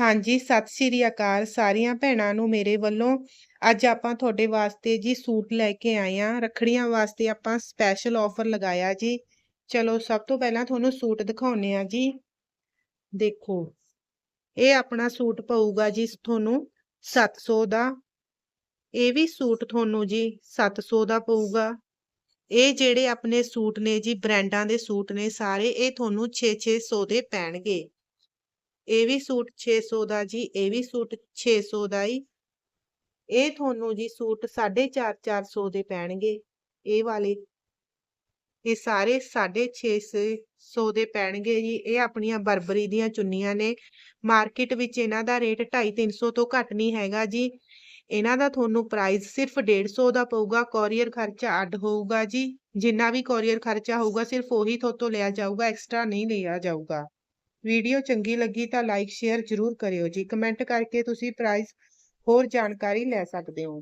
ਹਾਂਜੀ, ਸਤਿ ਸ਼੍ਰੀ ਅਕਾਲ ਸਾਰੀਆਂ ਭੈਣਾਂ ਨੂੰ ਮੇਰੇ ਵੱਲੋਂ। ਅੱਜ ਆਪਾਂ ਤੁਹਾਡੇ ਵਾਸਤੇ ਜੀ ਸੂਟ ਲੈ ਕੇ ਆਏ ਆ ਰੱਖੜੀਆਂ ਵਾਸਤੇ ਆਪਾਂ ਸਪੈਸ਼ਲ ਆਫਰ ਲਗਾਇਆ ਜੀ। ਚਲੋ, ਸਭ ਤੋਂ ਪਹਿਲਾਂ ਤੁਹਾਨੂੰ ਸੂਟ ਦਿਖਾਉਨੇ ਆ ਜੀ। ਦੇਖੋ, ਇਹ ਆਪਣਾ ਸੂਟ ਪਊਗਾ ਜੀ ਤੁਹਾਨੂੰ 700 ਦਾ। ਇਹ ਵੀ ਸੂਟ ਤੁਹਾਨੂੰ ਜੀ 700 ਦਾ ਪਊਗਾ। ਇਹ ਜਿਹੜੇ ਆਪਣੇ ਸੂਟ ਨੇ ਜੀ, ਬ੍ਰਾਂਡਾਂ ਦੇ ਸੂਟ ਨੇ ਸਾਰੇ, ਇਹ ਤੁਹਾਨੂੰ 6-600 ਦੇ ਪੈਣਗੇ। ਇਹ ਵੀ ਸੂਟ 600 ਦਾ ਜੀ, ਇਹ ਵੀ ਸੂਟ 600 ਦਾ ਹੀ ਇਹ ਤੁਹਾਨੂੰ ਜੀ ਸੂਟ 450 400 ਦੇ ਪੈਣਗੇ, ਇਹ ਵਾਲੇ। ਇਹ ਸਾਰੇ 650 ਦੇ ਪੈਣਗੇ ਜੀ, ਇਹ ਆਪਣੀਆਂ ਬਰਬਰੀ ਦੀਆਂ ਚੁੰਨੀਆਂ ਨੇ। ਮਾਰਕੀਟ ਵਿੱਚ ਇਹਨਾਂ ਦਾ ਰੇਟ 250 300 ਤੋਂ ਘੱਟ ਨਹੀਂ ਹੈਗਾ ਜੀ। ਇਹਨਾਂ ਦਾ ਤੁਹਾਨੂੰ ਪ੍ਰਾਈਸ ਸਿਰਫ 150 ਦਾ ਪਊਗਾ, ਕੋਰੀਅਰ ਖਰਚਾ ਅੱਡ ਹੋਊਗਾ ਜੀ। ਜਿੰਨਾ ਵੀ ਕੋਰੀਅਰ ਖਰਚਾ ਹੋਊਗਾ, ਸਿਰਫ ਉਹੀ ਤੁਹਾਤੋਂ ਲਿਆ ਜਾਊਗਾ, ਐਕਸਟਰਾ ਨਹੀਂ ਲਿਆ ਜਾਊਗਾ। ਵੀਡੀਓ ਚੰਗੀ ਲੱਗੀ ਤਾਂ ਲਾਈਕ ਸ਼ੇਅਰ ਜ਼ਰੂਰ ਕਰਿਓ ਜੀ। ਕਮੈਂਟ ਕਰਕੇ ਤੁਸੀਂ ਪ੍ਰਾਈਸ ਹੋਰ ਜਾਣਕਾਰੀ ਲੈ ਸਕਦੇ ਹੋ।